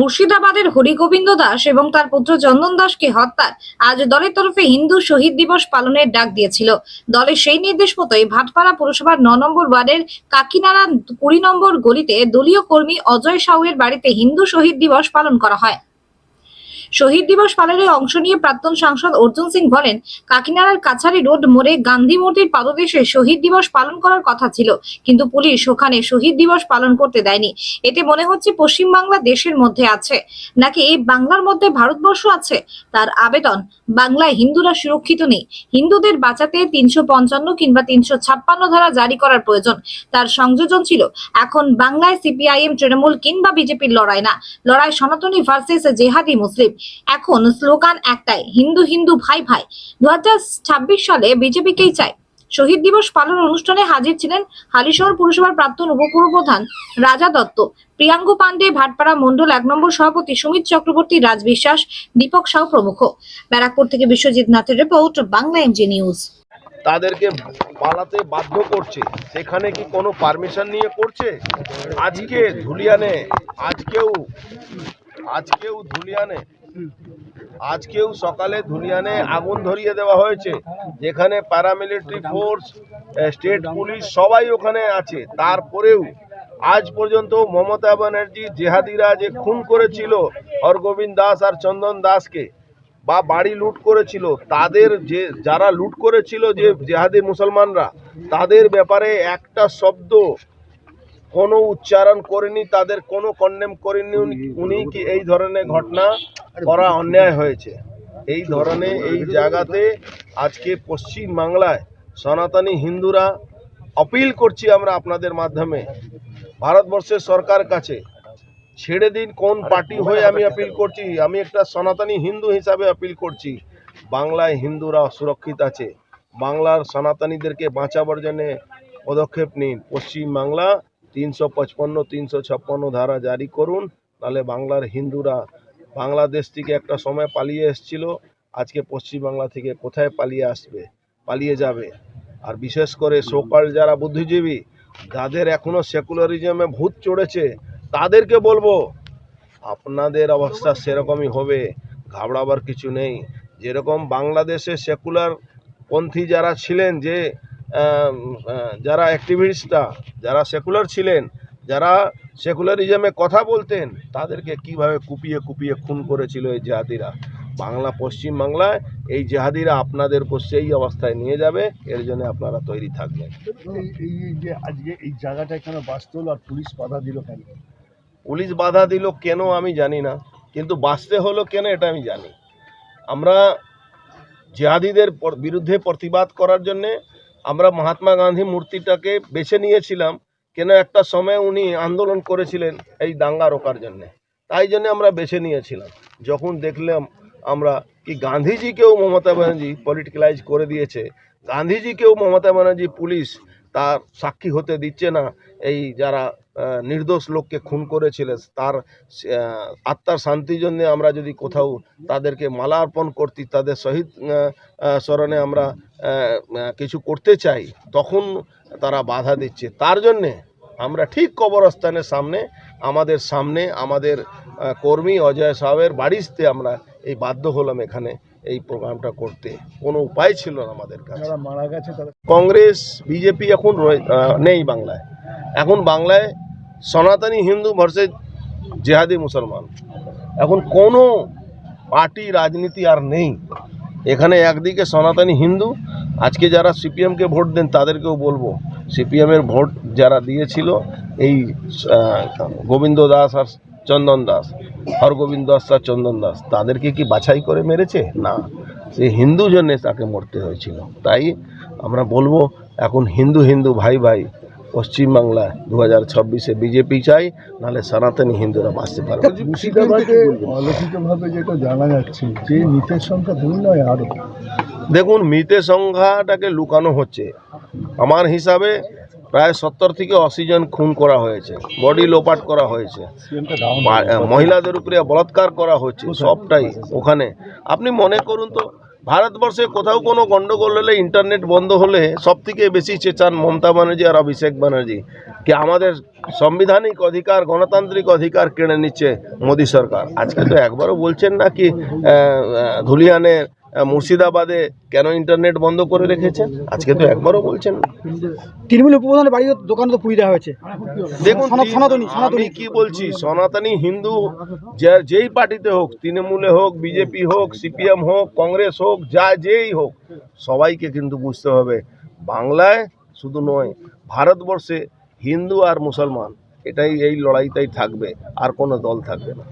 মুর্শিদাবাদের হরিগোবিন্দ দাস এবং তার পুত্র চন্দন দাসকে হত্যার আজ দলের তরফে হিন্দু শহীদ দিবস পালনের ডাক দিয়েছিল। দলের সেই নির্দেশ মতোই ভাটপাড়া পুরসভার ন নম্বর ওয়ার্ডের কাকিনারা কুড়ি নম্বর গলিতে দলীয় কর্মী অজয় সাউয়ের বাড়িতে হিন্দু শহীদ দিবস পালন করা হয়। শহীদ দিবস পালনে অংশ নিয়ে প্রাক্তন সাংসদ অর্জুন সিং বলেন, কাকিনাড়ার কাছারি রোড মোড়ে গান্ধী মূর্তির পাদদেশে শহীদ দিবস পালন করার কথা ছিল, কিন্তু পুলিশ ওখানে শহীদ দিবস পালন করতে দেয়নি। এতে মনে হচ্ছে পশ্চিমবাংলা দেশের মধ্যে আছে, নাকি এই বাংলার মধ্যে ভারতবর্ষ আছে? তার আবেদন, বাংলায় হিন্দুরা সুরক্ষিত নেই। হিন্দুদের বাঁচাতে তিনশো পঞ্চান্ন কিংবা তিনশো ছাপ্পান্ন ধারা জারি করার প্রয়োজন। তার সংযোজন ছিল, এখন বাংলায় সিপিআইএম তৃণমূল কিংবা বিজেপির লড়াই না। লড়াই সনাতনী ভার্সেস জেহাদি মুসলিম। এখন স্লোগান একটাই, হিন্দু হিন্দু ভাই ভাই। দু সালে বিজেপিকেই চাই। শহীদ দিবস পালন অনুষ্ঠানে হাজির ছিলেন হালিশহর পুরসভার প্রাক্তন উপপুরপ্রধান রাজা দত্ত, প্রিয়াঙ্গু পান্ডে ভাটপাড়া মণ্ডল এক নম্বর সভাপতি সুমিত চক্রবর্তী, রাজ বিশ্বাস, দীপক সাউ প্রমুখ। ব্যারাকপুর থেকে বিশ্বজিৎ নাথের রিপোর্ট, বাংলা এমজি নিউজ। তাদেরকে পালাতে বাধ্য করছে। সেখানে কি কোনো পারমিশন নিয়ে করছে? আজকে ধুলিয়ানে, আজকেও আজকেও ধুলিয়ানে আজকেও সকালে ধুলিয়ানে আগুন ধরিয়ে দেওয়া হয়েছে, যেখানে প্যারামিলিটারি ফোর্স স্টেট পুলিশ সবাই ওখানে আছে। তারপরেও আজ পর্যন্ত মমতা ব্যানার্জি, জেহাদিরা যে খুন করেছিল হরগোবিন্দ দাস আর চন্দন দাসকে, বা বাড়ি লুট করেছিল, তাদের যে, যারা লুট করেছিল যে জেহাদি মুসলমানরা, তাদের ব্যাপারে একটা শব্দ কোনো উচ্চারণ করেনি তাদের কোনো কন্ডেম করেনি উনি- কি এই ধরনের ঘটনা করা অন্যায় হয়েছে? এই ধরনের এই জায়গাতে আজকে পশ্চিম বাংলায় সনাতনী হিন্দুরা অপিল করছি আমরা আপনাদের মাধ্যমে। ভারতবর্ষের সরকার কাছে ছেড়ে দিন কোন পার্টি হয়ে আমি আপিল করছি? আমি একটা সনাতনী হিন্দু হিসাবে আপিল করছি। বাংলায় হিন্দুরা সুরক্ষিত আছে। বাংলার সনাতনীদেরকে বাঁচাবার জন্যে পদক্ষেপ নিন। পশ্চিম বাংলা তিনশো পঁচপন্ন, তিনশো ছাপ্পান্ন ধারা জারি করুন নাহলে বাংলার হিন্দুরা বাংলাদেশ থেকে একটা সময় পালিয়ে এসেছিল, আজকে পশ্চিমবাংলা থেকে কোথায় পালিয়ে আসবে, পালিয়ে যাবে। আর বিশেষ করে সোকাল যারা বুদ্ধিজীবী, যাদের এখনও সেকুলারিজমে ভূত চড়েছে, তাদেরকে বলব, আপনাদের অবস্থা সেরকমই হবে, ঘাবড়াবার কিছু নেই। যেরকম বাংলাদেশে সেকুলার পন্থী যারা ছিলেন যে যারা অ্যাক্টিভিস্টরা যারা সেকুলার ছিলেন যারা সেকুলারিজমে কথা বলতেন তাদেরকে কীভাবে কুপিয়ে কুপিয়ে খুন করেছিল এই জেহাদিরা? বাংলা পশ্চিম বাংলায় এই জেহাদিরা আপনাদের উপর সেই অবস্থায় নিয়ে যাবে এর জন্য আপনারা তৈরি থাকবেন। এই যে আজকে এই জায়গাটা কেন বাঁচতে হলো আর পুলিশ বাধা দিল কেন? পুলিশ বাধা দিল কেন আমি জানি না কিন্তু বাঁচতে হলো কেন এটা আমি জানি। আমরা জেহাদিদের বিরুদ্ধে প্রতিবাদ করার জন্যে আমরা মহাত্মা গান্ধী মূর্তিটাকে বেছে নিয়েছিলাম, কেন একটা সময় উনি আন্দোলন করেছিলেন এই দাঙ্গা রোকার জন্যে। তাই জন্য আমরা বেছে নিয়েছিলাম। যখন দেখলাম আমরা কি গান্ধীজিকেও মমতা ব্যানার্জি পলিটিক্যালাইজ করে দিয়েছে, গান্ধীজিকেও মমতা ব্যানার্জি পুলিশ তার সাক্ষী হতে দিচ্ছে না, এই যারা নির্দোষ লোককে খুন করেছিল তার আত্মার শান্তির জন্য আমরা যদি কোথাও তাদেরকে মালা অর্পণ করতি তাদের শহীদ স্মরণে আমরা কিছু করতে চাই তখন তারা বাধা দিচ্ছে। তার জন্যে আমরা ঠিক কবরস্থানের সামনে আমাদের সামনে আমাদের কর্মী অজয় সাহেবের বাড়িতে আমরা এই বাধ্য হলাম এখানে এই প্রোগ্রামটা করতে। কোনো উপায় ছিল না আমাদের কাছে। মারা গেছে কংগ্রেস বিজেপি এখন রয়ে- নেই বাংলায়। এখন বাংলায় সনাতনী হিন্দু ভার্সেস জেহাদি মুসলমান। এখন কোনো পার্টি রাজনীতি আর নেই। এখানে একদিকে সনাতনী হিন্দু, আজকে যারা সিপিএমকে ভোট দেন তাদেরকেও বলব, সিপিএমের ভোট যারা দিয়েছিল এই গোবিন্দ দাস আর চন্দন দাস, হরগোবিন্দ দাস আর চন্দন দাস, তাদেরকে কি বাছাই করে মেরেছে? না। সে হিন্দু জন্যে তাকে মরতে হয়েছিল। তাই আমরা বলব, এখন হিন্দু হিন্দু ভাই ভাই পশ্চিমবাংলায় দু হাজার ছাব্বিশে বিজেপি চাই নাহলে সনাতনী হিন্দুরা বাঁচতে পারবে। মুর্শিদাবাদে অলৌকিকভাবে যেটা জানা যাচ্ছে যে মৃতের সংখ্যা দুই নয় আরও। দেখুন মৃতের সংখ্যাটাকে লুকানো হচ্ছে। আমার হিসাবে প্রায় সত্তর থেকে আশি জন খুন করা হয়েছে বডি লোপাট করা হয়েছে। মহিলাদের উপরে বলাৎকার করা হচ্ছে সবটাই ওখানে। আপনি মনে করুন তো ভারতবর্ষে কোথাও কোনো গণ্ডগোল হলে ইন্টারনেট বন্ধ হলে সব থেকে বেশি চেঁচান মমতা ব্যানার্জি আর অভিষেক ব্যানার্জি। কি আমাদের সাংবিধানিক অধিকার, গণতান্ত্রিক অধিকার কেড়ে নিচ্ছে মোদী সরকার? আজকে তো একবারও বলছেন না কি ধুলিয়ানের মুর্শিদাবাদে কেন ইন্টারনেট বন্ধ করে রেখেছেন? আজকে তো একবারও বলছেন তৃণমূল উপপ্রধানের বাড়ি দোকান তো পুড়িয়ে দেওয়া হয়েছে। দেখুন সনাতনী সনাতনী। কি বলছি? সনাতনী হিন্দু যেই পার্টিতে হোক তৃণমূলে হোক বিজেপি হোক সিপিএম হোক কংগ্রেস হোক যা যেই হোক সবাইকে কিন্তু বুঝতে হবে বাংলায় শুধু নয় ভারতবর্ষে হিন্দু আর মুসলমান এটাই এই লড়াইটাই থাকবে আর কোনো দল থাকবে না।